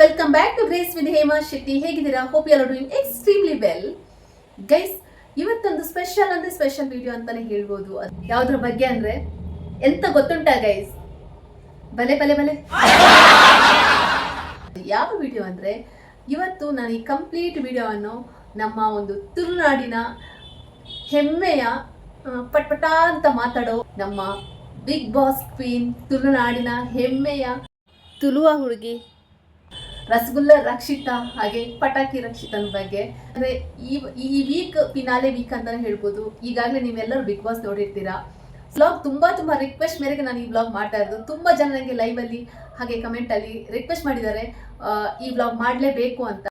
Welcome back to Grace with Hema Shetty ಹೇಗಿದ್ದೀರಾ? Hope ಎಲ್ಲ doing extremely well guys ಇವತ್ತೊಂದು special ಅಂದ್ರೆ special video ಅಂತಾನೆ ಹೇಳ್ಬೋದು. ಯಾವ್ದ್ರ ಬಗ್ಗೆ ಅಂದ್ರೆ, ಎಂತ ಗೊತ್ತುಂಟ ಗೈಸ್ ಬಲೆ ಬಲೆ ಬಲೆ. ಯಾವ ವಿಡಿಯೋ ಅಂದ್ರೆ, ಇವತ್ತು ನಾನು ಈ ಕಂಪ್ಲೀಟ್ ವಿಡಿಯೋವನ್ನು ನಮ್ಮ ಒಂದು ತುಳುನಾಡಿನ ಹೆಮ್ಮೆಯ ಪಟ್ಪಟ ಅಂತ ಮಾತಾಡೋ ನಮ್ಮ ಬಿಗ್ ಬಾಸ್ ಕ್ವೀನ್ ತುಳುನಾಡಿನ ಹೆಮ್ಮೆಯ ತುಲುವ ಹುಡುಗಿ ರಸಗುಲ್ಲ ರಕ್ಷಿತಾ ಹಾಗೆ ಪಟಾಕಿ ರಕ್ಷಿತನ ಬಗ್ಗೆ. ಅಂದ್ರೆ ಈ ಈ ವೀಕ್ ಪಿನಾಲೆ ವೀಕ್ ಅಂತ ಹೇಳ್ಬೋದು. ಈಗಾಗಲೇ ನೀವೆಲ್ಲರೂ ಬಿಗ್ ಬಾಸ್ ನೋಡಿರ್ತೀರಾ. ಬ್ಲಾಗ್ ತುಂಬಾ ತುಂಬಾ ರಿಕ್ವೆಸ್ಟ್ ಮೇರೆಗೆ ನಾನು ಈ ಬ್ಲಾಗ್ ಮಾಡ್ತಾ ಇರೋದು. ತುಂಬಾ ಜನ ನನಗೆ ಲೈವ್ ಅಲ್ಲಿ, ಹಾಗೆ ಕಮೆಂಟ್ ಅಲ್ಲಿ ರಿಕ್ವೆಸ್ಟ್ ಮಾಡಿದ್ದಾರೆ. ಈ ಬ್ಲಾಗ್ ಮಾಡಲೇಬೇಕು ಅಂತ.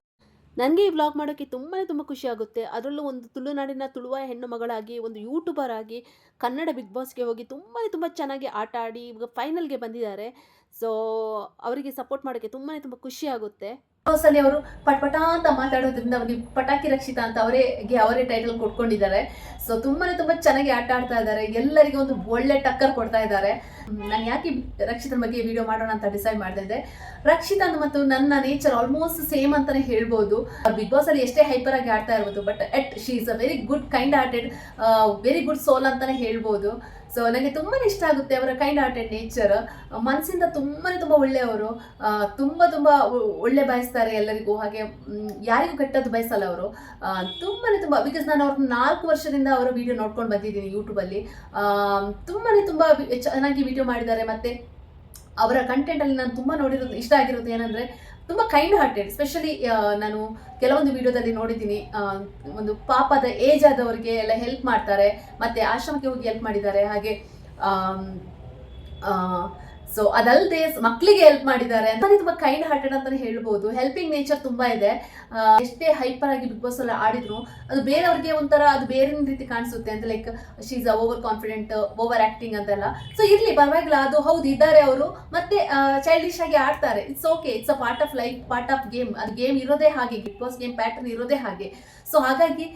ನನಗೆ ಈ ವ್ಲಾಗ್ ಮಾಡೋಕ್ಕೆ ತುಂಬಾ ತುಂಬ ಖುಷಿ ಆಗುತ್ತೆ. ಅದರಲ್ಲೂ ಒಂದು ತುಳುನಾಡಿನ ತುಳುವ ಹೆಣ್ಣು ಮಗಳಾಗಿ, ಒಂದು ಯೂಟ್ಯೂಬರ್ ಆಗಿ, ಕನ್ನಡ ಬಿಗ್ ಬಾಸ್ಗೆ ಹೋಗಿ ತುಂಬಾ ತುಂಬ ಚೆನ್ನಾಗಿ ಆಟ ಆಡಿ, ಈಗ ಫೈನಲ್ಗೆ ಬಂದಿದ್ದಾರೆ. ಸೊ ಅವರಿಗೆ ಸಪೋರ್ಟ್ ಮಾಡೋಕ್ಕೆ ತುಂಬಾ ತುಂಬ ಖುಷಿ ಆಗುತ್ತೆ. ಹೌಸಲ್ಲಿ ಅವರು ಪಟಪಟ ಅಂತ ಮಾತಾಡೋದ್ರಿಂದ ಅವ್ರಿಗೆ ಪಟಾಕಿ ರಕ್ಷಿತ ಅಂತ ಅವರಿಗೆ ಅವರೇ ಟೈಟಲ್ ಕೊಟ್ಕೊಂಡಿದ್ದಾರೆ. ಸೊ ತುಂಬಾನೇ ತುಂಬಾ ಚೆನ್ನಾಗಿ ಆಟ ಆಡ್ತಾ ಇದ್ದಾರೆ. ಎಲ್ಲರಿಗೂ ಒಂದು ಒಳ್ಳೆ ಟಕ್ಕರ್ ಕೊಡ್ತಾ ಇದ್ದಾರೆ. ನಾನು ಯಾಕೆ ರಕ್ಷಿತನ ಬಗ್ಗೆ ವಿಡಿಯೋ ಮಾಡೋಣ ಅಂತ ಡಿಸೈಡ್ ಮಾಡ್ತಾ ಇದ್ದೆ. ರಕ್ಷಿತಾ ಮತ್ತು ನನ್ನ ನೇಚರ್ ಆಲ್ಮೋಸ್ಟ್ ಸೇಮ್ ಅಂತಾನೆ ಹೇಳ್ಬೋದು. ಬಿಗ್ ಬಾಸ್ ಅಲ್ಲಿ ಎಷ್ಟೇ ಹೈಪರ್ ಆಗಿ ಆಡ್ತಾ ಇರ್ಬೋದು but at she is a very good kind hearted very good soul ಅಂತಾನೆ ಹೇಳ್ಬೋದು. ಸೊ ನನಗೆ ತುಂಬಾ ಇಷ್ಟ ಆಗುತ್ತೆ ಅವರ ಕೈಂಡ್ ಹಾರ್ಟೆಡ್ ನೇಚರ್ ಮನಸ್ಸಿಂದ ತುಂಬಾ ತುಂಬ ಒಳ್ಳೆಯವರು. ತುಂಬ ತುಂಬ ಒಳ್ಳೆ ಬಯಸ್ತಾರೆ ಎಲ್ಲರಿಗೂ. ಹಾಗೆ ಯಾರಿಗೂ ಕೆಟ್ಟದ್ದು ಬಯಸಲ್ಲ ಅವರು. ತುಂಬಾ ತುಂಬ ಬಿಕಾಸ್ ನಾನು ಅವ್ರನ್ನ ನಾಲ್ಕು ವರ್ಷದಿಂದ ಅವರ ವಿಡಿಯೋ ನೋಡ್ಕೊಂಡು ಬಂದಿದ್ದೀನಿ ಯೂಟ್ಯೂಬಲ್ಲಿ ತುಂಬಾ ತುಂಬ ಚೆನ್ನಾಗಿ ವಿಡಿಯೋ ಮಾಡಿದ್ದಾರೆ. ಮತ್ತೆ ಅವರ ಕಂಟೆಂಟ್ ಅಲ್ಲಿ ನಾನು ತುಂಬಾ ನೋಡಿರೋದು, ಇಷ್ಟ ಆಗಿರೋದು ಏನಂದ್ರೆ ತುಂಬಾ ಕೈಂಡ್ ಹಾರ್ಟೆಡ್ ಸ್ಪೆಷಲಿ ನಾನು ಕೆಲವೊಂದು ವಿಡಿಯೋದಲ್ಲಿ ನೋಡಿದ್ದೀನಿ ಒಂದು ಪಾಪದ ಏಜ್ ಆದವರಿಗೆ ಎಲ್ಲ ಹೆಲ್ಪ್ ಮಾಡ್ತಾರೆ, ಮತ್ತೆ ಆಶ್ರಮಕ್ಕೆ ಹೋಗಿ ಹೆಲ್ಪ್ ಮಾಡಿದ್ದಾರೆ, ಹಾಗೆ ಸೊ ಅದಲ್ಲದೆ ಮಕ್ಕಳಿಗೆ ಹೆಲ್ಪ್ ಮಾಡಿದ್ದಾರೆ ಅಂತ. ತುಂಬಾ ಕೈಂಡ್ ಹಾರ್ಟೆಡ್ ಅಂತ ಹೇಳ್ಬೋದು. ಹೆಲ್ಪಿಂಗ್ ನೇಚರ್ ತುಂಬಾ ಇದೆ. ಎಷ್ಟೇ ಹೈಪರ್ ಆಗಿ ಬಿಗ್ ಬಾಸ್ ಅಲ್ಲಿ ಆಡಿದ್ರು, ಅದು ಬೇರೆಯವ್ರಿಗೆ ಒಂಥರ ಅದು ಬೇರೆ ರೀತಿ ಕಾಣಿಸುತ್ತೆ ಅಂತ like she's over confident over acting ಅಂತೆಲ್ಲ. ಸೊ ಇರ್ಲಿ, ಪರವಾಗಿಲ್ಲ, ಅದು ಹೌದು, ಇದ್ದಾರೆ ಅವರು. ಮತ್ತೆ ಚೈಲ್ಡಿಶ್ ಆಗಿ ಆಡ್ತಾರೆ. It's okay it's a part of life part of game ಅದು ಗೇಮ್ ಇರೋದೇ ಹಾಗೆ ಬಿಗ್ ಬಾಸ್ ಗೇಮ್ ಪ್ಯಾಟರ್ನ್ ಇರೋದೇ ಹಾಗೆ. ಸೊ ಹಾಗಾಗಿ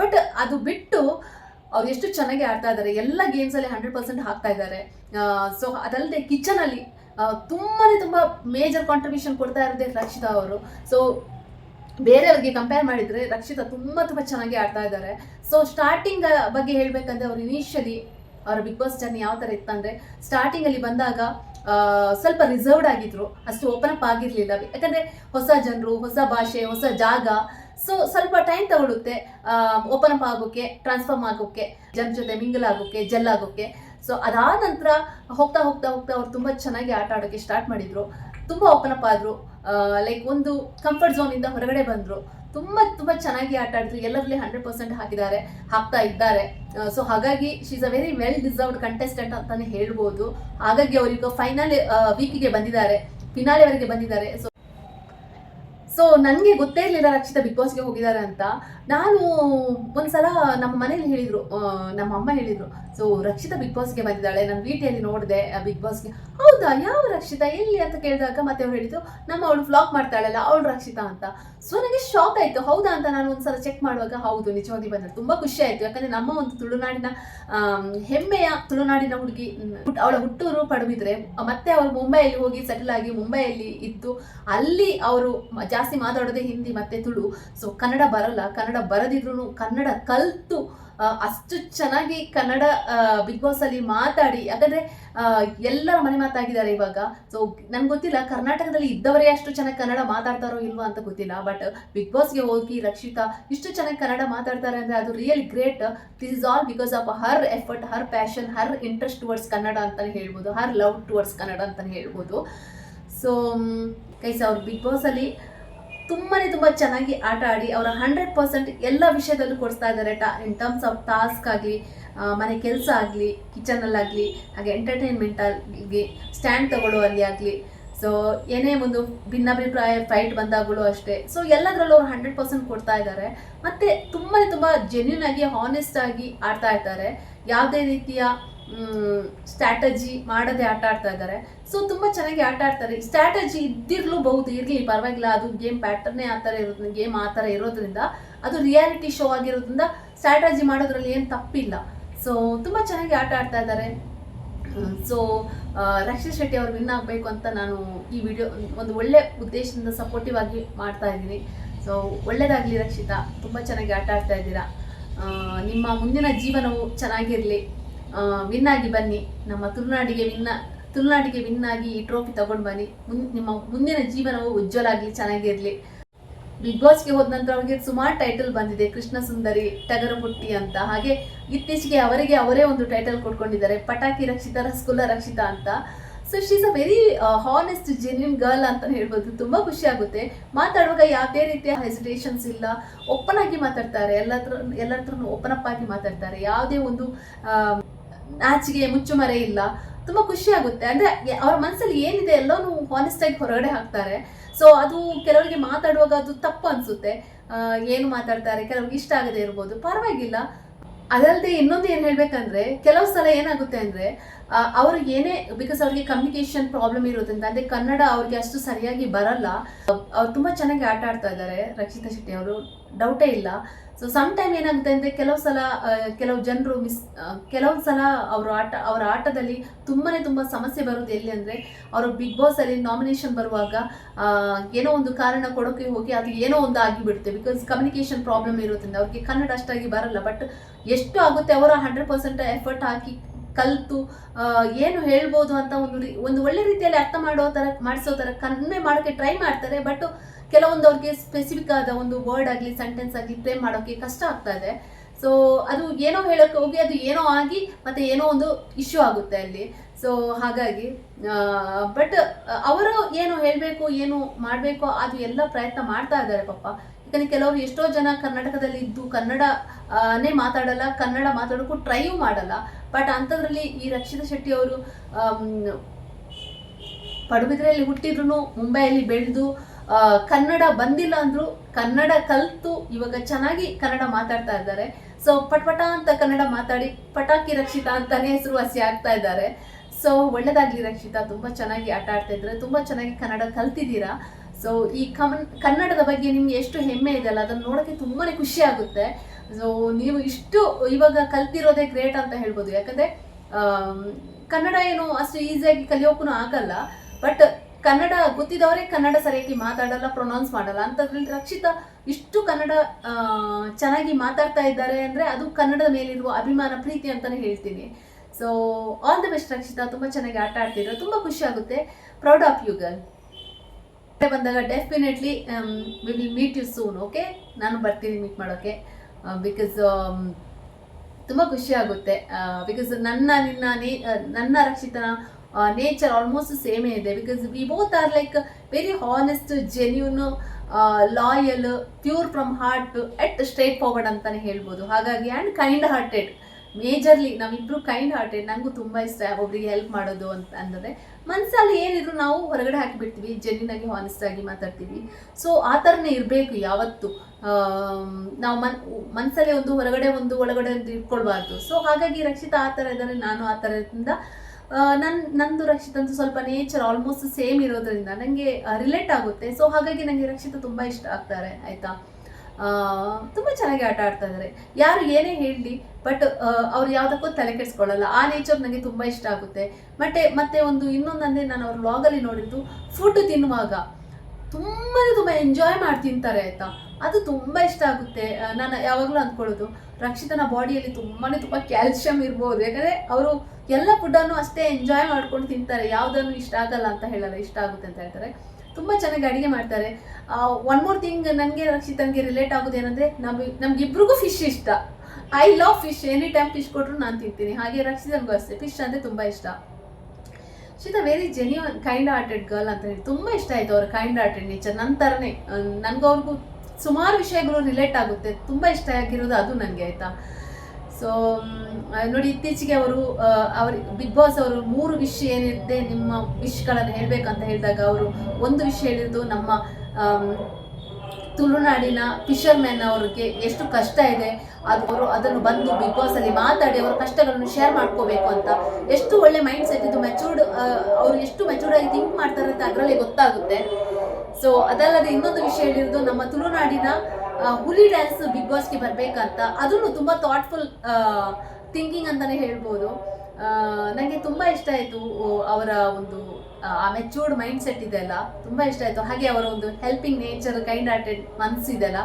ಬಟ್ ಅದು ಬಿಟ್ಟು ಅವ್ರು ಎಷ್ಟು ಚೆನ್ನಾಗಿ ಆಡ್ತಾ ಇದ್ದಾರೆ ಎಲ್ಲ ಗೇಮ್ಸ್ ಅಲ್ಲಿ ಹಂಡ್ರೆಡ್ ಪರ್ಸೆಂಟ್ ಹಾಕ್ತಾ ಇದ್ದಾರೆ ಸೊ ಅದಲ್ಲದೆ ಕಿಚನ್ ಅಲ್ಲಿ ತುಂಬ ತುಂಬಾ ಮೇಜರ್ ಕಾಂಟ್ರಿಬ್ಯೂಷನ್ ಕೊಡ್ತಾ ಇರೋದೇ ರಕ್ಷಿತಾ ಅವರು. ಸೊ ಬೇರೆಯವ್ರಿಗೆ ಕಂಪೇರ್ ಮಾಡಿದ್ರೆ ರಕ್ಷಿತಾ ತುಂಬಾ ತುಂಬಾ ಚೆನ್ನಾಗಿ ಆಡ್ತಾ ಇದ್ದಾರೆ ಸೊ ಸ್ಟಾರ್ಟಿಂಗ್ ಬಗ್ಗೆ ಹೇಳಬೇಕಂದ್ರೆ ಅವ್ರು ಇನಿಷಿಯಲಿ ಅವರ ಬಿಗ್ ಬಾಸ್ ಜರ್ನಿ ಯಾವ ಥರ ಇತ್ತಂದರೆ ಸ್ಟಾರ್ಟಿಂಗ್ ಅಲ್ಲಿ ಬಂದಾಗ ಸ್ವಲ್ಪ ರಿಸರ್ವ್ಡ್ ಆಗಿದ್ರು. ಅಷ್ಟು ಓಪನ್ ಅಪ್ ಆಗಿರಲಿಲ್ಲ. ಯಾಕಂದ್ರೆ ಹೊಸ ಜನರು, ಹೊಸ ಭಾಷೆ, ಹೊಸ ಜಾಗ ಸೊ ಸ್ವಲ್ಪ ಟೈಮ್ ತಗೊಳುತ್ತೆ. ಓಪನ್ ಅಪ್ ಆಗೋಕೆ ಟ್ರಾನ್ಸ್ಫಾರ್ಮ್ ಆಗೋಕೆ ಜನ ಜೊತೆ ಮಿಂಗಲ್ ಆಗೋಕೆ ಜೆಲ್ ಆಗೋಕೆ. ಸೊ ಅದಾದ ನಂತರ ಹೋಗ್ತಾ ಹೋಗ್ತಾ ಹೋಗ್ತಾ ಅವ್ರು ತುಂಬಾ ಚೆನ್ನಾಗಿ ಆಟ ಆಡೋಕೆ ಸ್ಟಾರ್ಟ್ ಮಾಡಿದ್ರು. ತುಂಬಾ ಓಪನ್ ಅಪ್ ಆದ್ರು. ಲೈಕ್ ಒಂದು ಕಂಫರ್ಟ್ ಝೋನ್ ಇಂದ ಹೊರಗಡೆ ಬಂದ್ರು. ತುಂಬಾ ತುಂಬಾ ಚೆನ್ನಾಗಿ ಆಟ ಆಡಿದ್ರು. ಎಲ್ಲರಲ್ಲಿ ಹಂಡ್ರೆಡ್ ಪರ್ಸೆಂಟ್ ಹಾಕಿದ್ದಾರೆ, ಹಾಕ್ತಾ ಇದ್ದಾರೆ. ಸೊ ಹಾಗಾಗಿ she's a very well deserved contestant ಅಂತಾನೆ ಹೇಳ್ಬೋದು. ಹಾಗಾಗಿ ಅವರಿಗೆ ಫೈನಲ್ ವೀಕಿಗೆ ಬಂದಿದ್ದಾರೆ. ಫಿನಾಲೆವರೆಗೆ ಬಂದಿದ್ದಾರೆ. ಸೊ ಸೊ ನನಗೆ ಗೊತ್ತೇ ಇರಲಿಲ್ಲ ರಕ್ಷಿತಾ ಬಿಗ್ ಬಾಸ್ಗೆ ಹೋಗಿದ್ದಾರೆ ಅಂತ. ನಾನು ಒಂದ್ಸಲ ನಮ್ಮ ಮನೇಲಿ ಹೇಳಿದ್ರು ನಮ್ಮ ಅಮ್ಮ ಹೇಳಿದ್ರು. ಸೊ ರಕ್ಷಿತಾ ಬಿಗ್ ಬಾಸ್ಗೆ ಬಂದಿದ್ದಾಳೆ, ನಾನು ವಿಟಿಯಲ್ಲಿ ನೋಡಿದೆ ಬಿಗ್ ಬಾಸ್ಗೆ ಹೌದಾ? ಯಾವ ರಕ್ಷಿತಾ? ಎಲ್ಲಿ ಅಂತ ಕೇಳಿದಾಗ ಮತ್ತೆ ಅವ್ರು ಹೇಳಿದ್ರು, ನಮ್ಮ ಅವಳು ಫ್ಲಾಕ್ ಮಾಡ್ತಾಳಲ್ಲ, ಅವಳು ರಕ್ಷಿತಾ ಅಂತ. ಸೊ ನನಗೆ ಶಾಕ್ ಆಯ್ತು. ಹೌದಾ ಅಂತ ನಾನು ಒಂದ್ಸಲ ಚೆಕ್ ಮಾಡುವಾಗ, ಹೌದು ನಿಜವಾಗಿ ಬಂದಳು ತುಂಬಾ ಖುಷಿ ಆಯ್ತು. ಯಾಕಂದ್ರೆ ನಮ್ಮ ಒಂದು ತುಳುನಾಡಿನ ಹೆಮ್ಮೆಯ ತುಳುನಾಡಿನ ಹುಡುಗಿ ಅವಳ ಹುಟ್ಟೂರು ಪಡುಬಿದ್ರೆ, ಮತ್ತೆ ಅವಳು ಮುಂಬೈಯಲ್ಲಿ ಹೋಗಿ ಸೆಟಲ್ ಆಗಿ ಮುಂಬೈಯಲ್ಲಿ ಇದ್ದು, ಅಲ್ಲಿ ಅವರು ಮ- ಜಾಸ್ತಿ ಮಾತಾಡೋದೇ ಹಿಂದಿ ಮತ್ತೆ ತುಳು. ಸೊ ಕನ್ನಡ ಬರಲ್ಲ. ಕನ್ನಡ ಬರದಿದ್ರು ಕನ್ನಡ ಕಲ್ತು ಅಷ್ಟು ಚೆನ್ನಾಗಿ ಕನ್ನಡ ಬಿಗ್ ಬಾಸ್ ಅಲ್ಲಿ ಮಾತಾಡಿ. ಯಾಕಂದ್ರೆ ಎಲ್ಲರ ಮನೆ ಮಾತಾಗಿದ್ದಾರೆ ಇವಾಗ. ಸೊ ನನ್ಗೆ ಗೊತ್ತಿಲ್ಲ ಕರ್ನಾಟಕದಲ್ಲಿ ಇದ್ದವರೇ ಅಷ್ಟು ಚೆನ್ನಾಗಿ ಕನ್ನಡ ಮಾತಾಡ್ತಾರೋ ಇಲ್ವಾ ಅಂತ ಗೊತ್ತಿಲ್ಲ. ಬಟ್ ಬಿಗ್ ಬಾಸ್ಗೆ ಹೋಗಿ ರಕ್ಷಿತಾ ಇಷ್ಟು ಚೆನ್ನಾಗಿ ಕನ್ನಡ ಮಾತಾಡ್ತಾರೆ ಅಂದ್ರೆ ಅದು real great this is all because of her effort her passion her interest towards Kannada ಅಂತಾನೆ ಹೇಳ್ಬೋದು. ಹರ್ ಲವ್ ಟುವರ್ಡ್ಸ್ ಕನ್ನಡ ಅಂತಾನೆ ಹೇಳ್ಬೋದು. ಸೊ ಕೈಸ್ ಅವ್ರು ಬಿಗ್ ಬಾಸ್ ಅಲ್ಲಿ ತುಂಬಾನೇ ತುಂಬಾ ಚೆನ್ನಾಗಿ ಆಟ ಆಡಿ ಅವರ ಹಂಡ್ರೆಡ್ ಪರ್ಸೆಂಟ್ ಎಲ್ಲ ವಿಷಯದಲ್ಲೂ ಕೊಡಿಸ್ತಾ ಇದ್ದಾರೆ. ಟಾ ಇನ್ ಟರ್ಮ್ಸ್ ಆಫ್ ಟಾಸ್ಕ್ ಆಗಲಿ ಮನೆ ಕೆಲಸ ಆಗಲಿ ಕಿಚನಲ್ಲಾಗಲಿ ಹಾಗೆ ಎಂಟರ್ಟೈನ್ಮೆಂಟ್ ಆಗಿ ಸ್ಟ್ಯಾಂಡ್ ತಗೊಳ್ಳುವಲ್ಲಿ ಆಗಲಿ. ಸೊ ಏನೇ ಒಂದು ಭಿನ್ನಾಭಿಪ್ರಾಯ ಫೈಟ್ ಬಂದಾಗಲೂ ಅಷ್ಟೇ. ಸೊ ಎಲ್ಲದರಲ್ಲೂ ಅವ್ರು ಹಂಡ್ರೆಡ್ ಪರ್ಸೆಂಟ್ ಕೊಡ್ತಾ ಇದ್ದಾರೆ. ಮತ್ತು ತುಂಬಾನೇ ತುಂಬಾ ಜೆನ್ಯೂನ್ ಆಗಿ ಹಾನೆಸ್ಟ್ ಆಗಿ ಆಡ್ತಾ ಇರ್ತಾರೆ ಯಾವುದೇ ರೀತಿಯ ಸ್ಟ್ರಾಟಜಿ ಮಾಡದೆ ಆಟ ಆಡ್ತಾ ಇದ್ದಾರೆ. ಸೊ ತುಂಬಾ ಚೆನ್ನಾಗಿ ಆಟ ಆಡ್ತಾರೆ. ಸ್ಟ್ರಾಟಜಿ ಇದ್ದಿರ್ಲೂಬಹುದು ಇರಲಿ, ಪರವಾಗಿಲ್ಲ. ಅದು ಗೇಮ್ ಪ್ಯಾಟರ್ನೇ ಆ ಥರ ಇರೋದ್ರಿಂದ ಗೇಮ್ ಆ ಥರ ಇರೋದ್ರಿಂದ, ಅದು ರಿಯಾಲಿಟಿ ಶೋ ಆಗಿರೋದ್ರಿಂದ ಸ್ಟ್ರಾಟಜಿ ಮಾಡೋದ್ರಲ್ಲಿ ಏನು ತಪ್ಪಿಲ್ಲ. ಸೊ ತುಂಬಾ ಚೆನ್ನಾಗಿ ಆಟ ಆಡ್ತಾ ಇದ್ದಾರೆ. ಸೊ ರಕ್ಷಿತ್ ಶೆಟ್ಟಿ ಅವರು ವಿನ್ ಆಗಬೇಕು ಅಂತ ನಾನು ಈ ವಿಡಿಯೋ ಒಂದು ಒಳ್ಳೆ ಉದ್ದೇಶದಿಂದ ಸಪೋರ್ಟಿವ್ ಆಗಿ ಮಾಡ್ತಾ ಇದ್ದೀನಿ. ಸೊ ಒಳ್ಳೇದಾಗಲಿ ರಕ್ಷಿತಾ. ತುಂಬ ಚೆನ್ನಾಗಿ ಆಟ ಆಡ್ತಾ ಇದ್ದೀರಾ. ನಿಮ್ಮ ಮುಂದಿನ ಜೀವನವು ಚೆನ್ನಾಗಿರಲಿ. ವಿನ್ ಆಗಿ ಬನ್ನಿ. ನಮ್ಮ ತುಳುನಾಡಿಗೆ ವಿನ್ನ ತುಳುನಾಡಿಗೆ ವಿನ್ ಆಗಿ ಈ ಟ್ರೋಫಿ ತಗೊಂಡು ಬನ್ನಿ. ಮುನ್, ನಿಮ್ಮ ಮುಂದಿನ ಜೀವನವು ಉಜ್ವಲ ಆಗಲಿ ಚೆನ್ನಾಗಿರಲಿ ಬಿಗ್ ಬಾಸ್ಗೆ ಹೋದ ನಂತರ ಅವರಿಗೆ ಸುಮಾರು ಟೈಟಲ್ ಬಂದಿದೆ, ಕೃಷ್ಣ ಸುಂದರಿ, ಟಗರ ಪುಟ್ಟಿ ಅಂತ. ಹಾಗೆ ಇತ್ತೀಚೆಗೆ ಅವರಿಗೆ ಅವರೇ ಒಂದು ಟೈಟಲ್ ಕೊಟ್ಕೊಂಡಿದ್ದಾರೆ, ಪಟಾಕಿ ರಕ್ಷಿತ, ರಸಗುಲ್ಲ ರಕ್ಷಿತ ಅಂತ. So she's a very honest genuine girl ಅಂತ ಹೇಳ್ಬೋದು. ತುಂಬ ಖುಷಿ ಆಗುತ್ತೆ. ಮಾತಾಡುವಾಗ ಯಾವುದೇ ರೀತಿಯ ಹೆಸಿಟೇಷನ್ಸ್ ಇಲ್ಲ. ಓಪನ್ ಆಗಿ ಮಾತಾಡ್ತಾರೆ. ಎಲ್ಲತ್ರ ಎಲ್ಲರ ಹತ್ರ ಓಪನ್ ಅಪ್ ಆಗಿ ಮಾತಾಡ್ತಾರೆ. ಯಾವುದೇ ಒಂದು ನಾಚಿಗೆ ಮುಚ್ಚುಮರೆ ಇಲ್ಲ. ತುಂಬಾ ಖುಷಿ ಆಗುತ್ತೆ. ಅಂದ್ರೆ ಅವ್ರ ಮನಸ್ಸಲ್ಲಿ ಏನಿದೆ ಎಲ್ಲವೂ ಹಾನೆಸ್ಟ್ ಆಗಿ ಹೊರಗಡೆ ಹಾಕ್ತಾರೆ. ಸೊ ಅದು ಕೆಲವರಿಗೆ ಮಾತಾಡುವಾಗ ಅದು ತಪ್ಪು ಅನ್ಸುತ್ತೆ. ಏನು ಮಾತಾಡ್ತಾರೆ? ಕೆಲವ್ರಿಗೆ ಇಷ್ಟ ಆಗದೆ ಇರ್ಬೋದು. ಪರವಾಗಿಲ್ಲ. ಅದಲ್ಲದೆ ಇನ್ನೊಂದು ಏನು ಹೇಳ್ಬೇಕಂದ್ರೆ, ಕೆಲವು ಸಲ ಏನಾಗುತ್ತೆ ಅಂದ್ರೆ ಅವ್ರಿಗೆ ಅವ್ರು ಏನೇ ಬಿಕಾಸ್ ಅವ್ರಿಗೆ ಕಮ್ಯುನಿಕೇಷನ್ ಪ್ರಾಬ್ಲಮ್ ಇರೋದ್ರಿಂದ, ಅಂದ್ರೆ ಕನ್ನಡ ಅವ್ರಿಗೆ ಅಷ್ಟು ಸರಿಯಾಗಿ ಬರಲ್ಲ. ಅವ್ರು ತುಂಬಾ ಚೆನ್ನಾಗಿ ಆಟ ಆಡ್ತಾ ಇದ್ದಾರೆ. ರಕ್ಷಿತಾ ಶೆಟ್ಟಿ ಅವರು. ಡೌಟೇ ಇಲ್ಲ. ಸೊ ಸಮ್ ಟೈಮ್ ಏನಾಗುತ್ತೆ ಅಂದ್ರೆ ಕೆಲವು ಸಲ ಕೆಲವು ಜನರು ಮಿಸ್ ಕೆಲವೊಂದು ಸಲ ಅವ್ರ ಆಟ, ಅವರ ಆಟದಲ್ಲಿ ತುಂಬಾನೇ ತುಂಬಾ ಸಮಸ್ಯೆ ಬರೋದು ಎಲ್ಲಿ ಅಂದ್ರೆ, ಅವರು ಬಿಗ್ ಬಾಸ್ ಅಲ್ಲಿ ನಾಮಿನೇಷನ್ ಬರುವಾಗ ಏನೋ ಒಂದು ಕಾರಣ ಕೊಡೋಕೆ ಹೋಗಿ ಅದು ಏನೋ ಒಂದು ಆಗಿಬಿಡುತ್ತೆ. ಬಿಕಾಸ್ ಕಮ್ಯುನಿಕೇಷನ್ ಪ್ರಾಬ್ಲಮ್ ಇರೋದ್ರಿಂದ ಅವ್ರಿಗೆ ಕನ್ನಡ ಅಷ್ಟಾಗಿ ಬರಲ್ಲ. ಬಟ್ ಎಷ್ಟು ಆಗುತ್ತೆ ಅವರ ಹಂಡ್ರೆಡ್ ಪರ್ಸೆಂಟ್ ಎಫರ್ಟ್ ಹಾಕಿ ಕಲ್ತು ಏನು ಹೇಳ್ಬೋದು ಅಂತ ಒಂದು ಒಂದು ಒಳ್ಳೆ ರೀತಿಯಲ್ಲಿ ಅರ್ಥ ಮಾಡೋ ತರ, ಮಾಡಿಸೋ ತರ ಕಡಿಮೆ ಮಾಡೋಕೆ ಟ್ರೈ ಮಾಡ್ತಾರೆ. ಬಟ್ ಕೆಲವೊಂದು ಅವ್ರಿಗೆ ಸ್ಪೆಸಿಫಿಕ್ ಆದ ಒಂದು ವರ್ಡ್ ಆಗಲಿ ಸೆಂಟೆನ್ಸ್ ಆಗಲಿ ಫ್ರೇಮ್ ಮಾಡೋಕೆ ಕಷ್ಟ ಆಗ್ತಾ ಇದೆ. ಸೊ ಅದು ಏನೋ ಹೇಳೋಕೆ ಹೋಗಿ ಅದು ಏನೋ ಆಗಿ ಮತ್ತೆ ಏನೋ ಒಂದು ಇಶ್ಯೂ ಆಗುತ್ತೆ ಅಲ್ಲಿ. ಸೊ ಹಾಗಾಗಿ ಬಟ್ ಅವರು ಏನು ಹೇಳಬೇಕು ಏನು ಮಾಡಬೇಕು ಅದು ಎಲ್ಲ ಪ್ರಯತ್ನ ಮಾಡ್ತಾ ಇದ್ದಾರೆ ಪಾಪ. ಯಾಕಂದ್ರೆ ಕೆಲವರು ಎಷ್ಟೋ ಜನ ಕರ್ನಾಟಕದಲ್ಲಿ ಇದ್ದು ಕನ್ನಡ ಆ, ನೇ ಮಾತಾಡಲ್ಲ ಕನ್ನಡ ಮಾತಾಡೋಕ್ಕೂ ಟ್ರೈ ಮಾಡಲ್ಲ. ಬಟ್ ಅಂಥದ್ರಲ್ಲಿ ಈ ರಕ್ಷಿತಾ ಶೆಟ್ಟಿ ಅವರು ಪಡುಬಿದ್ರೆಯಲ್ಲಿ ಹುಟ್ಟಿದ್ರು ಮುಂಬೈಯಲ್ಲಿ ಬೆಳೆದು ಕನ್ನಡ ಬಂದಿಲ್ಲ ಅಂದ್ರು ಕನ್ನಡ ಕಲ್ತು ಇವಾಗ ಚೆನ್ನಾಗಿ ಕನ್ನಡ ಮಾತಾಡ್ತಾ ಇದ್ದಾರೆ. ಸೊ ಪಟಪಟ ಅಂತ ಕನ್ನಡ ಮಾತಾಡಿ, ಪಟಾಕಿ ರಕ್ಷಿತಾ ಅಂತಾನೆ ಹೆಸರುವಾಸಿ ಆಗ್ತಾ ಇದ್ದಾರೆ. ಸೊ ಒಳ್ಳೇದಾಗ್ಲಿ ರಕ್ಷಿತಾ, ತುಂಬಾ ಚೆನ್ನಾಗಿ ಆಟ ಆಡ್ತಾ ಇದ್ರೆ ತುಂಬಾ ಚೆನ್ನಾಗಿ ಕನ್ನಡ ಕಲ್ತಿದ್ದೀರಾ. ಸೊ ಈ ಕನ್ನಡದ ಬಗ್ಗೆ ನಿಮ್ಗೆ ಎಷ್ಟು ಹೆಮ್ಮೆ ಇದೆಯಲ್ಲ ಅದನ್ನ ನೋಡಕ್ಕೆ ತುಂಬಾನೇ ಖುಷಿ ಆಗುತ್ತೆ. ಸೊ ನೀವು ಇಷ್ಟು ಇವಾಗ ಕಲ್ತಿರೋದೇ ಗ್ರೇಟ್ ಅಂತ ಹೇಳ್ಬೋದು. ಯಾಕಂದ್ರೆ ಕನ್ನಡ ಏನು ಅಷ್ಟು ಈಸಿಯಾಗಿ ಕಲಿಯೋಕ್ಕೂ ಆಗಲ್ಲ. ಬಟ್ ಕನ್ನಡ ಗೊತ್ತಿದ್ದವರೇ ಕನ್ನಡ ಸರಿಯಾಗಿ ಮಾತಾಡಲ್ಲ ಪ್ರೊನೌನ್ಸ್ ಮಾಡಲ್ಲ. ಅಂಥದ್ರಲ್ಲಿ ರಕ್ಷಿತಾ ಇಷ್ಟು ಕನ್ನಡ ಚೆನ್ನಾಗಿ ಮಾತಾಡ್ತಾ ಇದ್ದಾರೆ ಅಂದ್ರೆ ಅದು ಕನ್ನಡದ ಮೇಲಿರುವ ಅಭಿಮಾನ, ಪ್ರೀತಿ ಅಂತಾನೆ ಹೇಳ್ತೀನಿ. So all the best Rakshita. ತುಂಬಾ ಚೆನ್ನಾಗಿ ಆಟ ಆಡ್ತಿದ್ರು. ತುಂಬಾ ಖುಷಿ ಆಗುತ್ತೆ. ಪ್ರೌಡ್ ಆಫ್ ಯು ಗರ್ಲ್ ಬಂದಾಗ definitely we will meet you soon okay ನಾನು ಬರ್ತೀನಿ ಮೀಟ್ ಮಾಡೋಕ್ಕೆ ಬಿಕಾಸ್ ತುಂಬ ಖುಷಿ ಆಗುತ್ತೆ. ಬಿಕಾಸ್ ನನ್ನ, ನಿನ್ನ, ನೇ ನನ್ನ ರಕ್ಷಿತನ ನೇಚರ್ ಆಲ್ಮೋಸ್ಟ್ ಸೇಮೇ ಇದೆ because we both are like very honest genuine loyal pure from heart at straightforward ಅಂತಾನೆ ಹೇಳ್ಬೋದು. ಹಾಗಾಗಿ ಆ್ಯಂಡ್ ಕೈಂಡ್ ಹಾರ್ಟೆಡ್ ಮೇಜರ್ಲಿ ನಾವಿಬ್ರು ಕೈಂಡ್ ಹಾರ್ಟೆಡ್ ನನಗೂ ತುಂಬ ಇಷ್ಟ ಒಬ್ರಿಗೆ ಹೆಲ್ಪ್ ಮಾಡೋದು ಅಂತ ಅಂದರೆ ಮನಸ್ಸಲ್ಲಿ ಏನಿದ್ರು ನಾವು ಹೊರಗಡೆ ಹಾಕಿಬಿಡ್ತೀವಿ ಜೆನ್ಯೂನಾಗಿ ಹಾನೆಸ್ಟ್ ಆಗಿ ಮಾತಾಡ್ತೀವಿ. ಸೊ ಆ ಥರನೇ ಇರಬೇಕು ಯಾವತ್ತು. ನಾವು ಮನ್ ಮನಸ್ಸಲ್ಲೇ ಒಂದು ಹೊರಗಡೆ ಒಂದು ಒಳಗಡೆ ಒಂದು ಇಟ್ಕೊಳ್ಬಾರ್ದು. ಸೊ ಹಾಗಾಗಿ ರಕ್ಷಿತಾ ಆ ಥರ ಇದ್ದಾರೆ, ನಾನು ಆ ಥರದಿಂದ ನನ್ನ ನಂದು ರಕ್ಷಿತಂದು ಸ್ವಲ್ಪ ನೇಚರ್ ಆಲ್ಮೋಸ್ಟ್ ಸೇಮ್ ಇರೋದ್ರಿಂದ ನನಗೆ ರಿಲೇಟ್ ಆಗುತ್ತೆ. ಸೊ ಹಾಗಾಗಿ ನನಗೆ ರಕ್ಷಿತ ತುಂಬ ಇಷ್ಟ ಆಗ್ತಾರೆ, ಆಯಿತಾ? ತುಂಬ ಚೆನ್ನಾಗಿ ಆಟ ಆಡ್ತಾ ಇದ್ದಾರೆ ಯಾರು ಏನೇ ಹೇಳಲಿ ಬಟ್ ಅವ್ರು ಯಾವುದಕ್ಕೂ ತಲೆ ಕೆಡಿಸ್ಕೊಳ್ಳಲ್ಲ. ಆ ನೇಚರ್ ನನಗೆ ತುಂಬ ಇಷ್ಟ ಆಗುತ್ತೆ. ಮತ್ತೆ ಮತ್ತೆ ಒಂದು ಇನ್ನೊಂದಂದ್ರೆ ನಾನು ಅವ್ರ ವ್ಲಾಗಲ್ಲಿ ನೋಡಿದ್ದು ಫುಡ್ ತಿನ್ನುವಾಗ. ತುಂಬಾ ತುಂಬ ಎಂಜಾಯ್ ಮಾಡಿ ತಿಂತಾರೆ, ಆಯ್ತಾ? ಅದು ತುಂಬ ಇಷ್ಟ ಆಗುತ್ತೆ. ನಾನು ಯಾವಾಗಲೂ ಅಂದ್ಕೊಳ್ಳೋದು, ರಕ್ಷಿತನ ಬಾಡಿಯಲ್ಲಿ ತುಂಬಾ ತುಂಬ ಕ್ಯಾಲ್ಶಿಯಂ ಇರ್ಬೋದು. ಯಾಕಂದರೆ, ಅವರು ಎಲ್ಲ ಫುಡ್ಡನ್ನು ಅಷ್ಟೇ ಎಂಜಾಯ್ ಮಾಡ್ಕೊಂಡು ತಿಂತಾರೆ. ಯಾವುದನ್ನು ಇಷ್ಟ ಆಗಲ್ಲ ಅಂತ ಹೇಳಲ್ಲ, ಇಷ್ಟ ಆಗುತ್ತೆ ಅಂತ ಹೇಳ್ತಾರೆ. ತುಂಬ ಚೆನ್ನಾಗಿ ಅಡುಗೆ ಮಾಡ್ತಾರೆ. ಒನ್ ಮೋರ್ ಥಿಂಗ್ ನನಗೆ ರಕ್ಷಿತನಿಗೆ ರಿಲೇಟ್ ಆಗೋದು ಏನಂದರೆ ನಮಗೆ ನಮ್ಗಿಬ್ರಿಗೂ ಫಿಶ್ ಇಷ್ಟ. I love fish any time fish ಕೊಟ್ಟರು ನಾನು ತಿಂತೀನಿ. ಹಾಗೆ ರಕ್ಷಿತನಿಗೂ ಅಷ್ಟೇ. ಫಿಶ್ ಅಂದರೆ ತುಂಬ ಇಷ್ಟ. ಶೀತ very genuine kind hearted girl ಅಂತ ಹೇಳಿ. ತುಂಬ ಇಷ್ಟ ಆಯಿತು ಅವ್ರ ಕೈಂಡ್ ಹಾರ್ಟೆಡ್ ನೇಚರ್ ನನ್ನ ಥರನೇ ನನಗೂ ಅವ್ರಿಗೂ ಸುಮಾರು ವಿಷಯಗಳು ರಿಲೇಟ್ ಆಗುತ್ತೆ. ತುಂಬ ಇಷ್ಟ ಆಗಿರೋದು ಅದು ನನಗೆ, ಆಯಿತಾ? ಸೊ ನೋಡಿ ಇತ್ತೀಚೆಗೆ ಅವರು ಅವ್ರ ಬಿಗ್ ಬಾಸ್ ಅವರು ಮೂರು ವಿಷಯ ಏನಿದೆ ನಿಮ್ಮ ವಿಷ್ಗಳನ್ನು ಹೇಳಬೇಕಂತ ಹೇಳಿದಾಗ ಅವರು ಒಂದು ವಿಷಯ ಹೇಳಿದ್ದು ನಮ್ಮ ತುಳುನಾಡಿನ ಮ್ಯಾನ್ ಅವ್ರಿಗೆ ಎಷ್ಟು ಕಷ್ಟ ಇದೆ, ಅದು ಅವರು ಅದನ್ನು ಬಂದು ಬಿಗ್ ಬಾಸ್ ಅಲ್ಲಿ ಮಾತಾಡಿ ಅವರ ಕಷ್ಟಗಳನ್ನು ಶೇರ್ ಮಾಡ್ಕೋಬೇಕು ಅಂತ. ಎಷ್ಟು ಒಳ್ಳೆ ಮೈಂಡ್ ಸೆಟ್ ಇದು ಮೆಚೂರ್ಡ್ ಅವರು ಎಷ್ಟು ಮೆಚೂರ್ಡ್ ಆಗಿ ಥಿಂಕ್ ಮಾಡ್ತಾರೆ ಅಂತ ಅದರಲ್ಲಿ ಗೊತ್ತಾಗುತ್ತೆ. ಸೊ ಅದಲ್ಲದೆ ಇನ್ನೊಂದು ವಿಷಯ ಹೇಳಿರೋದು ನಮ್ಮ ತುಳುನಾಡಿನ ಹುಲಿ ಡ್ಯಾನ್ಸ್ ಬಿಗ್ ಬಾಸ್ಗೆ ಬರ್ಬೇಕಂತ, ಅದನ್ನು ತುಂಬಾ ಥಾಟ್ಫುಲ್ ಥಿಂಕಿಂಗ್ ಅಂತಾನೆ ಹೇಳ್ಬೋದು. ನನಗೆ ತುಂಬ ಇಷ್ಟ ಆಯಿತು ಅವರ ಒಂದು, ಆ ಮೆಚೂರ್ಡ್ ಮೈಂಡ್ ಸೆಟ್ ಇದೆಲ್ಲ. ತುಂಬ ಇಷ್ಟ ಆಯಿತು. ಹಾಗೆ ಅವರ ಒಂದು ಹೆಲ್ಪಿಂಗ್ ನೇಚರ್ ಕೈಂಡ್ ಹಾರ್ಟೆಡ್ ಮನ್ಸ್ ಇದೆಲ್ಲ.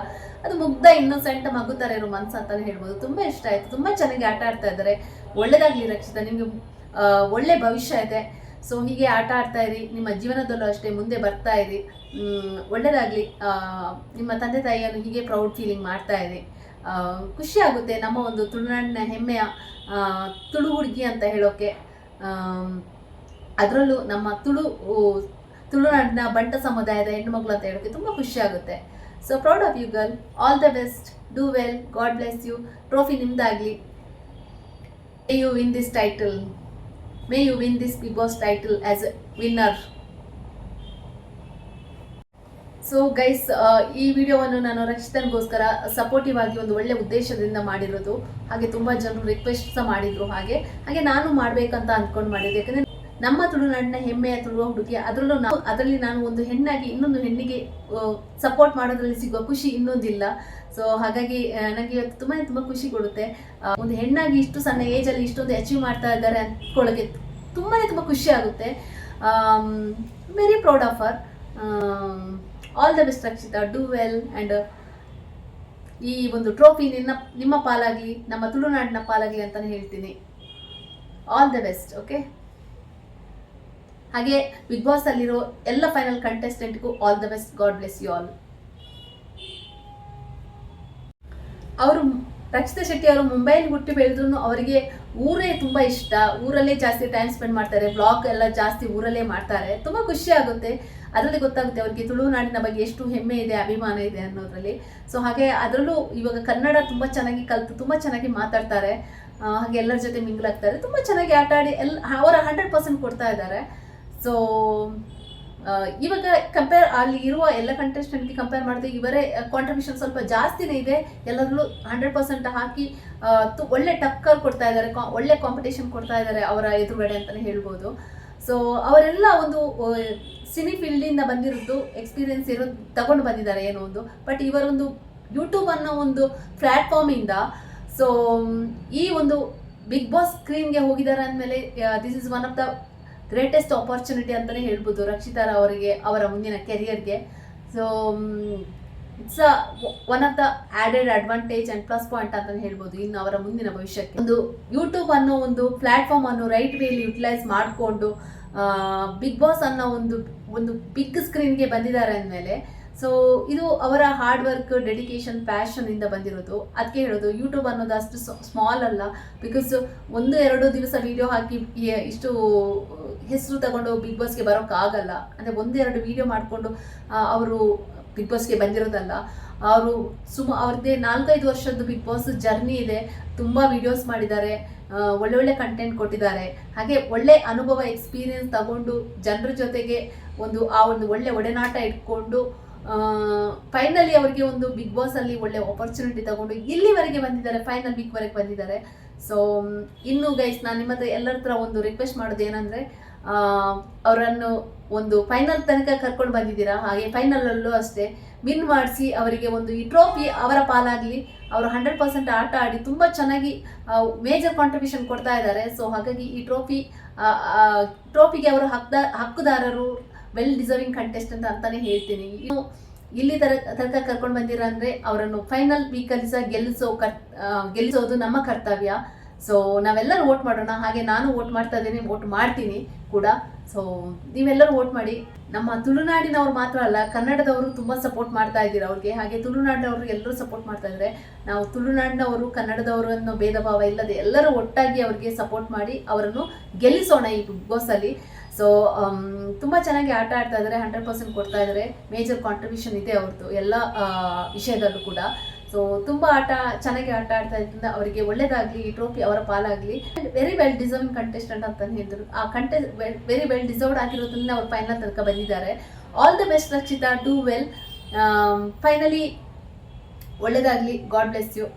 ಅದು ಮುಗ್ಧ ಇನ್ನೋಸೆಂಟ್ ಮಗು ಥರ ಇರೋ ಮನ್ಸು ಅಂತಾನೆ ಹೇಳ್ಬೋದು. ತುಂಬ ಇಷ್ಟ ಆಯಿತು. ತುಂಬ ಚೆನ್ನಾಗಿ ಆಟ ಆಡ್ತಾ ಇದ್ದಾರೆ. ಒಳ್ಳೇದಾಗಲಿ ರಕ್ಷಿತ, ನಿಮಗೆ ಒಳ್ಳೆ ಭವಿಷ್ಯ ಇದೆ. ಸೊ ಹೀಗೆ ಆಟ ಆಡ್ತಾ ಇರಿ. ನಿಮ್ಮ ಜೀವನದಲ್ಲೂ ಅಷ್ಟೇ ಮುಂದೆ ಬರ್ತಾ ಇರಿ. ಒಳ್ಳೆಯದಾಗಲಿ ನಿಮ್ಮ ತಂದೆ ತಾಯಿಯನ್ನು ಹೀಗೆ ಪ್ರೌಡ್ ಫೀಲಿಂಗ್ ಮಾಡ್ತಾ ಇರಿ. ಖುಷಿ ಆಗುತ್ತೆ ನಮ್ಮ ಒಂದು ತುಳುನಾಡಿನ ಹೆಮ್ಮೆಯ ತುಳು ಹುಡುಗಿ ಅಂತ ಹೇಳೋಕೆ. ಅದರಲ್ಲೂ ನಮ್ಮ ತುಳು ತುಳುನಾಡಿನ ಬಂಟ ಸಮುದಾಯದ ಹೆಣ್ಣುಮಗಳು ಅಂತ ಹೇಳೋಕ್ಕೆ ತುಂಬ ಖುಷಿ ಆಗುತ್ತೆ. So proud of you girl all the best do well God bless you trophy ನಿಮ್ದಾಗಲಿ. You win this title may you win this Big boss title as a winner so guys ಈ ವಿಡಿಯೋವನ್ನು ನಾನು ರಕ್ಷಿತನ್ಗೋಸ್ಕರ ಸಪೋರ್ಟಿವ್ ಆಗಿ ಒಂದು ಒಳ್ಳೆ ಉದ್ದೇಶದಿಂದ ಮಾಡಿರೋದು. ಹಾಗೆ ತುಂಬ ಜನರು ರಿಕ್ವೆಸ್ಟ್ ಸಹ ಮಾಡಿದ್ರು ಹಾಗೆ. ಹಾಗೆ ನಾನು ಮಾಡ್ಬೇಕಂತ ಅಂದ್ಕೊಂಡು ಮಾಡಿದ್ದೆ. ಯಾಕಂದ್ರೆ ನಮ್ಮ ತುಳುನಾಡಿನ ಹೆಮ್ಮೆಯ ತುಳುವ ಹುಡುಗಿ. ಅದರಲ್ಲೂ ನಾವು, ಅದರಲ್ಲಿ ನಾನು ಒಂದು ಹೆಣ್ಣಾಗಿ, ಇನ್ನೊಂದು ಹೆಣ್ಣಿಗೆ ಸಪೋರ್ಟ್ ಮಾಡೋದ್ರಲ್ಲಿ ಸಿಗುವ ಖುಷಿ ಇನ್ನೊಂದಿಲ್ಲ. ಸೊ ಹಾಗಾಗಿ ನನಗೆ ಇವತ್ತು ತುಂಬಾ, ತುಂಬ ಖುಷಿ ಕೊಡುತ್ತೆ. ಒಂದು ಹೆಣ್ಣಾಗಿ ಇಷ್ಟು ಸಣ್ಣ ಏಜಲ್ಲಿ ಇಷ್ಟೊಂದು ಅಚೀವ್ ಮಾಡ್ತಾ ಇದ್ದಾರೆ ಅಂದ್ಕೊಳ್ಳೋಕೆ ತುಂಬಾ ತುಂಬಾ ಖುಷಿ ಆಗುತ್ತೆ. Very proud of her all the best Rakshita do well and ಈ ಒಂದು ಟ್ರೋಫಿ ನಿನ್ನ, ನಿಮ್ಮ ಪಾಲಾಗಲಿ, ನಮ್ಮ ತುಳುನಾಡಿನ ಪಾಲಾಗಲಿ ಅಂತಾನೆ ಹೇಳ್ತೀನಿ. ಆಲ್ ದ ಬೆಸ್ಟ್ ಓಕೆ ಹಾಗೆ ಬಿಗ್ ಬಾಸ್ ಅಲ್ಲಿರೋ ಎಲ್ಲ final ಕಂಟೆಸ್ಟೆಂಟ್ಗೂ all the best God bless you all ಅವರು ರಕ್ಷಿತ ಶೆಟ್ಟಿ ಅವರು ಮುಂಬೈಲಿ ಹುಟ್ಟಿ ಬೆಳೆದ್ರು ಅವರಿಗೆ ಊರೇ ತುಂಬ ಇಷ್ಟ. ಊರಲ್ಲೇ ಜಾಸ್ತಿ ಟೈಮ್ ಸ್ಪೆಂಡ್ ಮಾಡ್ತಾರೆ ಬ್ಲಾಗ್ ಎಲ್ಲ ಜಾಸ್ತಿ ಊರಲ್ಲೇ ಮಾಡ್ತಾರೆ. ತುಂಬ ಖುಷಿ ಆಗುತ್ತೆ. ಅದರಲ್ಲಿ ಗೊತ್ತಾಗುತ್ತೆ ಅವರಿಗೆ ತುಳುನಾಡಿನ ಬಗ್ಗೆ ಎಷ್ಟು ಹೆಮ್ಮೆ ಇದೆ, ಅಭಿಮಾನ ಇದೆ ಅನ್ನೋದರಲ್ಲಿ. ಸೊ ಹಾಗೆ ಅದರಲ್ಲೂ ಇವಾಗ ಕನ್ನಡ ತುಂಬ ಚೆನ್ನಾಗಿ ಕಲಿತು, ತುಂಬ ಚೆನ್ನಾಗಿ ಮಾತಾಡ್ತಾರೆ. ಹಾಗೆ ಎಲ್ಲರ ಜೊತೆ ಮಿಂಗ್ಲಾಗ್ತಾರೆ ತುಂಬ ಚೆನ್ನಾಗಿ ಆಟ ಆಡಿ ಎಲ್ಲ, ಅವರ ಹಂಡ್ರೆಡ್ ಪರ್ಸೆಂಟ್ ಕೊಡ್ತಾ ಇದ್ದಾರೆ. ಸೊ ಇವಾಗ ಕಂಪೇರ್ ಅಲ್ಲಿ ಇರುವ ಎಲ್ಲ ಕಂಟೆಸ್ಟೆಂಟ್ಗೆ ಕಂಪೇರ್ ಮಾಡಿದ್ರೆ ಇವರೇ ಕಾಂಟ್ರಿಬ್ಯೂಷನ್ ಸ್ವಲ್ಪ ಜಾಸ್ತಿನೇ ಇದೆ. ಎಲ್ಲರಲ್ಲೂ ಹಂಡ್ರೆಡ್ ಪರ್ಸೆಂಟ್ ಹಾಕಿ ಒಳ್ಳೆ ಟಕ್ಕರ್ ಕೊಡ್ತಾ ಇದ್ದಾರೆ. ಒಳ್ಳೆ ಕಾಂಪಿಟೇಷನ್ ಕೊಡ್ತಾ ಇದ್ದಾರೆ ಅವರ ಎದುರುಗಡೆ ಅಂತಲೇ ಹೇಳ್ಬೋದು. ಸೊ ಅವರೆಲ್ಲ ಒಂದು ಸಿನಿ ಫೀಲ್ಡಿಂದ ಬಂದಿರೋದು ಎಕ್ಸ್ಪೀರಿಯನ್ಸ್ ಇರೋದು ತಗೊಂಡು ಬಂದಿದ್ದಾರೆ ಏನೋ ಒಂದು. ಬಟ್ ಇವರೊಂದು ಯೂಟ್ಯೂಬ್ ಅನ್ನೋ ಒಂದು ಪ್ಲ್ಯಾಟ್ಫಾರ್ಮಿಂದ ಸೊ ಈ ಒಂದು ಬಿಗ್ ಬಾಸ್ ಸ್ಕ್ರೀನ್ಗೆ ಹೋಗಿದ್ದಾರೆ ಅಂದಮೇಲೆ this is one of the greatest opportunity ಅಂತಲೇ ಹೇಳ್ಬೋದು ರಕ್ಷಿತಾರ ಅವರಿಗೆ, ಅವರ ಮುಂದಿನ ಕೆರಿಯರ್ಗೆ so it's a one of the added advantage and plus point ಅಂತಲೇ ಹೇಳ್ಬೋದು ಇನ್ನು ಅವರ ಮುಂದಿನ ಭವಿಷ್ಯಕ್ಕೆ. ಒಂದು ಯೂಟ್ಯೂಬ್ ಅನ್ನೋ ಒಂದು ಪ್ಲಾಟ್ಫಾರ್ಮ್ ಅನ್ನು ರೈಟ್ ವೇಲಿ ಯುಟಿಲೈಸ್ ಮಾಡಿಕೊಂಡು ಬಿಗ್ ಬಾಸ್ ಅನ್ನೋ ಒಂದು ಒಂದು ಬಿಗ್ ಸ್ಕ್ರೀನ್ಗೆ ಬಂದಿದ್ದಾರೆ ಅಂದಮೇಲೆ ಸೊ ಇದು ಅವರ ಹಾರ್ಡ್ ವರ್ಕ್ ಡೆಡಿಕೇಶನ್ ಪ್ಯಾಷನ್ ಇಂದ ಬಂದಿರೋದು. ಅದಕ್ಕೆ ಹೇಳೋದು ಯೂಟ್ಯೂಬ್ ಅನ್ನೋದು ಅಷ್ಟು ಸ್ಮಾಲ್ ಅಲ್ಲ. ಬಿಕಾಸ್ ಒಂದು, ಎರಡು ದಿವಸ ವಿಡಿಯೋ ಹಾಕಿ ಇಷ್ಟು, ಹೆಸರು ತಗೊಂಡು ಬಿಗ್ ಬಾಸ್ಗೆ ಬರೋಕ್ಕಾಗಲ್ಲ ಅಂದರೆ ಒಂದೆರಡು ವಿಡಿಯೋ ಮಾಡಿಕೊಂಡು ಅವರು ಬಿಗ್ ಬಾಸ್ಗೆ ಬಂದಿರೋದಲ್ಲ. ಅವರು ಸುಮ ಅವ್ರದ್ದೇ ನಾಲ್ಕೈದು ವರ್ಷದ್ದು ಬಿಗ್ ಬಾಸ್ ಜರ್ನಿ ಇದೆ. ತುಂಬ ವಿಡಿಯೋಸ್ ಮಾಡಿದ್ದಾರೆ. ಒಳ್ಳೆ ಒಳ್ಳೆ ಕಂಟೆಂಟ್ ಕೊಟ್ಟಿದ್ದಾರೆ. ಹಾಗೆ ಒಳ್ಳೆ ಅನುಭವ ಎಕ್ಸ್ಪೀರಿಯನ್ಸ್ ತಗೊಂಡು ಜನರ ಜೊತೆಗೆ ಒಂದು, ಆ ಒಂದು ಒಳ್ಳೆ ಒಡನಾಟ ಇಟ್ಕೊಂಡು ಫೈನಲಿ ಅವರಿಗೆ ಒಂದು ಬಿಗ್ ಬಾಸ್ ಅಲ್ಲಿ ಒಳ್ಳೆ ಆಪರ್ಚುನಿಟಿ ತಗೊಂಡು ಇಲ್ಲಿವರೆಗೆ ಬಂದಿದ್ದಾರೆ ಫೈನಲ್ ವೀಕ್ ವರೆಗೆ ಬಂದಿದ್ದಾರೆ. ಸೊ ಇನ್ನು ಗೈಸ್ ನಾನು ನಿಮ್ಮ ಹತ್ರ ಎಲ್ಲರ ಹತ್ರ ಒಂದು ರಿಕ್ವೆಸ್ಟ್ ಮಾಡೋದು ಏನಂದ್ರೆ ಅವರನ್ನು ಒಂದು ಫೈನಲ್ ತನಕ ಕರ್ಕೊಂಡು ಬಂದಿದ್ದೀರಾ? ಹಾಗೆ ಫೈನಲ್ ಅಲ್ಲೂ ಅಷ್ಟೇ ವಿನ್ ಮಾಡಿಸಿ ಅವರಿಗೆ ಒಂದು ಈ ಟ್ರೋಫಿ ಅವರ ಪಾಲಾಗಲಿ, ಅವರು ಹಂಡ್ರೆಡ್ ಪರ್ಸೆಂಟ್ ಆಟ ಆಡಿ ತುಂಬ ಚೆನ್ನಾಗಿ ಮೇಜರ್ ಕಾಂಟ್ರಿಬ್ಯೂಷನ್ ಕೊಡ್ತಾ ಇದ್ದಾರೆ. ಸೊ ಹಾಗಾಗಿ ಈ ಟ್ರೋಫಿ ಟ್ರೋಫಿಗೆ ಅವರು ಹಕ್ದ, ಹಕ್ಕುದಾರರು ವೆಲ್ ಡಿಸರ್ವಿಂಗ್ ಕಂಟೆಸ್ಟೆಂಟ್ ಅಂತಾನೆ ಹೇಳ್ತೀನಿ. ಇನ್ನು ಇಲ್ಲಿ ತರ, ತನಕ ಕರ್ಕೊಂಡು ಬಂದಿರ ಅಂದ್ರೆ ಅವರನ್ನು ಫೈನಲ್ ವೀಕಲ್ಲಿ ಸಹ ಗೆಲ್ಲಿಸೋ ಕರ್ ಗೆಲ್ಲಿಸೋದು ನಮ್ಮ ಕರ್ತವ್ಯ. ಸೊ ನಾವೆಲ್ಲರೂ ವೋಟ್ ಮಾಡೋಣ. ಹಾಗೆ ನಾನು ವೋಟ್ ಮಾಡ್ತಾ ಇದ್ದೀನಿ ವೋಟ್ ಮಾಡ್ತೀನಿ ಕೂಡ. ಸೊ ನೀವೆಲ್ಲರೂ ವೋಟ್ ಮಾಡಿ. ನಮ್ಮ ತುಳುನಾಡಿನವ್ರು ಮಾತ್ರ ಅಲ್ಲ, ಕನ್ನಡದವರು ತುಂಬ ಸಪೋರ್ಟ್ ಮಾಡ್ತಾ ಇದ್ದೀರಾ ಅವ್ರಿಗೆ. ಹಾಗೆ ತುಳುನಾಡಿನವರು ಎಲ್ಲರೂ ಸಪೋರ್ಟ್ ಮಾಡ್ತಾ ಇದ್ದಾರೆ ನಾವು ತುಳುನಾಡಿನವರು, ಕನ್ನಡದವರು ಅನ್ನೋ ಭೇದ ಭಾವ ಇಲ್ಲದೆ ಎಲ್ಲರೂ ಒಟ್ಟಾಗಿ ಅವರಿಗೆ ಸಪೋರ್ಟ್ ಮಾಡಿ ಅವರನ್ನು ಗೆಲ್ಲಿಸೋಣ ಈ ಬಿಗ್ ಬಾಸಲ್ಲಿ ಸೊ ತುಂಬ ಚೆನ್ನಾಗಿ ಆಟ ಆಡ್ತಾ ಇದ್ದಾರೆ ಹಂಡ್ರೆಡ್ ಪರ್ಸೆಂಟ್ ಕೊಡ್ತಾ ಇದ್ದಾರೆ ಮೇಜರ್ ಕಾಂಟ್ರಿಬ್ಯೂಷನ್ ಇದೆ ಅವ್ರದ್ದು ಎಲ್ಲ ವಿಷಯದಲ್ಲೂ ಕೂಡ. ಸೊ ತುಂಬ ಆಟ, ಚೆನ್ನಾಗಿ ಆಟ ಆಡ್ತಾ ಇದ್ರಿಂದ ಅವರಿಗೆ ಒಳ್ಳೇದಾಗಲಿ, ಈ ಟ್ರೋಫಿ ಅವರ ಪಾಲಾಗಲಿ. ವೆರಿ ವೆಲ್ ಡಿಸರ್ವಿಂಗ್ ಕಂಟೆಸ್ಟೆಂಟ್ ಅಂತ ಹೇಳಿದ್ರು ಆ ಕಂಟೆ ವೆರಿ ವೆಲ್ ಡಿಸರ್ವ್ಡ್ ಆಗಿರೋದ್ರಿಂದ ಅವ್ರು ಫೈನಲ್ ತನಕ ಬಂದಿದ್ದಾರೆ. All the best Rakshita do well finally ಒಳ್ಳೇದಾಗಲಿ ಗಾಡ್ ಬ್ಲೆಸ್ ಯು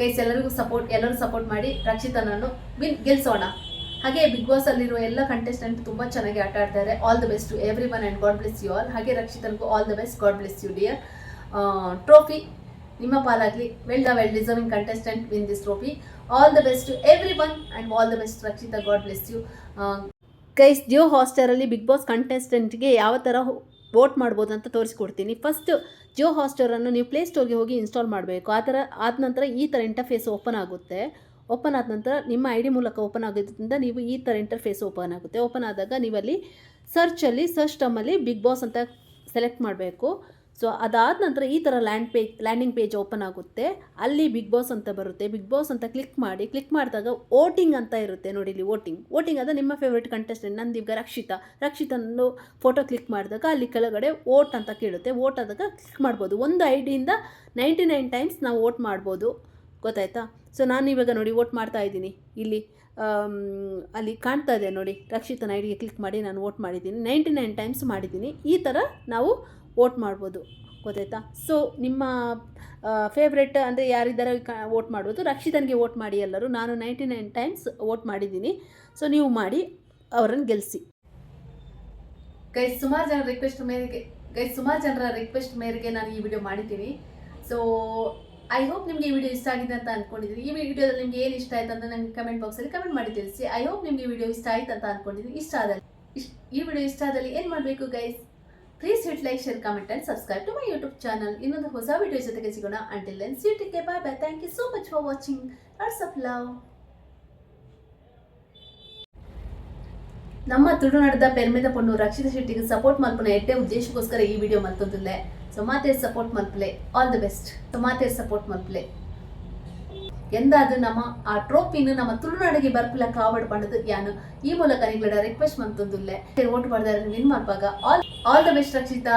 ಗೈಸ್ ಎಲ್ಲರಿಗೂ ಸಪೋರ್ಟ್ ಎಲ್ಲರೂ ಸಪೋರ್ಟ್ ಮಾಡಿ ರಕ್ಷಿತನನ್ನು ವಿನ್ ಗೆಲ್ಸೋಣ. ಹಾಗೆ ಬಿಗ್ ಬಾಸ್ ಅಲ್ಲಿರುವ ಎಲ್ಲ ಕಂಟೆಸ್ಟೆಂಟ್ ತುಂಬಾ ಚೆನ್ನಾಗಿ ಆಟ ಆಡ್ತಾರೆ. All the best to everyone and God bless you all ಹಾಗೆ ರಕ್ಷಿತನಿಗೂ all the best God bless you dear trophy ನಿಮ್ಮ ಪಾಲಾಗ್ಲಿ. Well the well deserving contestant win this trophy all the best to everyone and all the best Rakshita God bless you guys Jio ಹಾಸ್ಟರಲ್ಲಿ big boss ಕಂಟೆಸ್ಟೆಂಟ್ಗೆ ಯಾವ ಥರ vote ಮಾಡ್ಬೋದು ಅಂತ ತೋರಿಸ್ಕೊಡ್ತೀನಿ. First Jio ಹಾಸ್ಟರನ್ನು ನೀವು ಪ್ಲೇಸ್ಟೋರ್ಗೆ ಹೋಗಿ install ಮಾಡಬೇಕು. ಆ ಥರ ಆದ ನಂತರ ಈ ಥರ ಇಂಟರ್ಫೇಸ್ ಓಪನ್ ಆಗುತ್ತೆ. ಓಪನ್ ಆದ ನಂತರ ನಿಮ್ಮ ಐ ಡಿ ಮೂಲಕ ಓಪನ್ ಆಗೋದ್ರಿಂದ ನೀವು ಈ ಥರ ಇಂಟರ್ಫೇಸ್ ಓಪನ್ ಆಗುತ್ತೆ. ಓಪನ್ ಆದಾಗ ನೀವಲ್ಲಿ ಸರ್ಚಲ್ಲಿ ಸರ್ಚ್ ಟಮ್ಮಲ್ಲಿ ಬಿಗ್ ಬಾಸ್ ಅಂತ ಸೆಲೆಕ್ಟ್ ಮಾಡಬೇಕು. ಸೊ ಅದಾದ ನಂತರ ಈ ಥರ land page landing page open ಆಗುತ್ತೆ. ಅಲ್ಲಿ ಬಿಗ್ ಬಾಸ್ ಅಂತ ಬರುತ್ತೆ. ಬಿಗ್ ಬಾಸ್ ಅಂತ ಕ್ಲಿಕ್ ಮಾಡಿ ಕ್ಲಿಕ್ ಮಾಡಿದಾಗ ವೋಟಿಂಗ್ ಅಂತ ಇರುತ್ತೆ ನೋಡಿ ಇಲ್ಲಿ ವೋಟಿಂಗ್ ವೋಟಿಂಗ್ ಅಂದರೆ ನಿಮ್ಮ ಫೇವ್ರೇಟ್ ಕಂಟೆಸ್ಟೆಂಟ್ ನಂದೀಗ ರಕ್ಷಿತಾ. ರಕ್ಷಿತನ್ನು ಫೋಟೋ ಕ್ಲಿಕ್ ಮಾಡಿದಾಗ ಅಲ್ಲಿ ಕೆಳಗಡೆ ವೋಟ್ ಅಂತ ಕೇಳುತ್ತೆ. ವೋಟ್ ಆದಾಗ ಕ್ಲಿಕ್ ಮಾಡ್ಬೋದು. ಒಂದು ಐ ಡಿಯಿಂದ ನೈಂಟಿ ನೈನ್ ಟೈಮ್ಸ್ ನಾವು ವೋಟ್ ಮಾಡ್ಬೋದು. ಗೊತ್ತಾಯ್ತಾ? ಸೊ ನಾನು ಇವಾಗ ನೋಡಿ ವೋಟ್ ಮಾಡ್ತಾ ಇದ್ದೀನಿ. ಇಲ್ಲಿ ಅಲ್ಲಿ ಕಾಣ್ತಾ ಇದೆ ನೋಡಿ, ರಕ್ಷಿತನ ಐಡಿಗೆ ಕ್ಲಿಕ್ ಮಾಡಿ ನಾನು ವೋಟ್ ಮಾಡಿದ್ದೀನಿ. ನೈಂಟಿ ನೈನ್ ಟೈಮ್ಸ್ ಮಾಡಿದ್ದೀನಿ. ಈ ಥರ ನಾವು ವೋಟ್ ಮಾಡ್ಬೋದು. ಗೊತ್ತಾಯ್ತಾ? ಸೊ ನಿಮ್ಮ ಫೇವ್ರೆಟ್ ಅಂದರೆ ಯಾರಿದ್ದಾರೆ ವೋಟ್ ಮಾಡ್ಬೋದು. ರಕ್ಷಿತನಿಗೆ ವೋಟ್ ಮಾಡಿ ಎಲ್ಲರೂ. ನಾನು ನೈಂಟಿ ನೈನ್ ಟೈಮ್ಸ್ ವೋಟ್ ಮಾಡಿದ್ದೀನಿ. ಸೊ ನೀವು ಮಾಡಿ, ಅವರನ್ನು ಗೆಲ್ಲಿಸಿ ಗೈಸ್ ಸುಮಾರು ಜನ ರಿಕ್ವೆಸ್ಟ್ ಮೇರೆಗೆ ಗೈಸ್ ಸುಮಾರು ಜನರ ರಿಕ್ವೆಸ್ಟ್ ಮೇರೆಗೆ ನಾನು ಈ ವಿಡಿಯೋ ಮಾಡಿದ್ದೀನಿ. ಸೊ ಐ ಹೋಪ್ ನಿಮಗೆ ಈ ವಿಡಿಯೋ ಇಷ್ಟ ಆಗಿದೆ ಅಂತ ಅನ್ಕೊಂಡಿದ್ದೀನಿ ಈ ವಿಡಿಯೋದಲ್ಲಿ ನಿಮ್ಗೆ ಏನು ಇಷ್ಟ ಆಯ್ತು ಅಂತ ನನಗೆ ಕಮೆಂಟ್ ಬಾಕ್ಸಲ್ಲಿ ಕಮೆಂಟ್ ಮಾಡಿ ತಿಳಿಸಿ. ಐ ಹೋಪ್ ನಿಮಗೆ ಈ ವಿಡಿಯೋ ಇಷ್ಟ ಆಯ್ತು ಅಂತ ಅನ್ಕೊಂಡಿದ್ದೀನಿ ಇಷ್ಟ ಆದಲ್ಲಿ ಈ ವಿಡಿಯೋ ಇಷ್ಟ ಆದಲ್ಲಿ ಏನು ಮಾಡಬೇಕು guys please hit like share comment and subscribe to my YouTube channel ಇನ್ನೊಂದು ಹೊಸ ವಿಡಿಯೋ ಜೊತೆಗೆ ಸಿಗೋಣ. Until then see take bye bye thank you so much for watching lots of love ನಮ್ಮ ತುಳುನಾಡದ ಪೆರ್ಮೆದ ಪೊಣ್ಣು ರಕ್ಷಿತ ಶೆಟ್ಟಿಗೆ ಸಪೋರ್ಟ್ ಮಾಡ್ಕೊಂಡು ಎಟ್ಟೆ ಉದ್ದೇಶಕ್ಕೋಸ್ಕರ ಈ ವಿಡಿಯೋ ಮಲ್ತೊಂದುಲ್ಲೆ. So support ಮಲ್ಪಲೆ all the best so support ಮಲ್ಪಲೆ ಎಂದಾದ್ರೂ ನಮ್ಮ ಆ ಟ್ರೋಫಿನ ನಮ್ಮ ತುಳುನಾಡಿಗೆ ಬರ್ಪಿಲ್ಲ ಕಾವಡ್ ಪಂಡದು ಯಾನು, ಈ ಮೂಲಕ ನಿಂಗಳ ರಿಕ್ವೆಸ್ಟ್ ಮಂತಂದುಲ್ಲೆ ಓಟ್ ಮಾಡ್ದಾರ ನಿನ್ ಮಾಡ್ಬಾಗ all all the best Rakshita.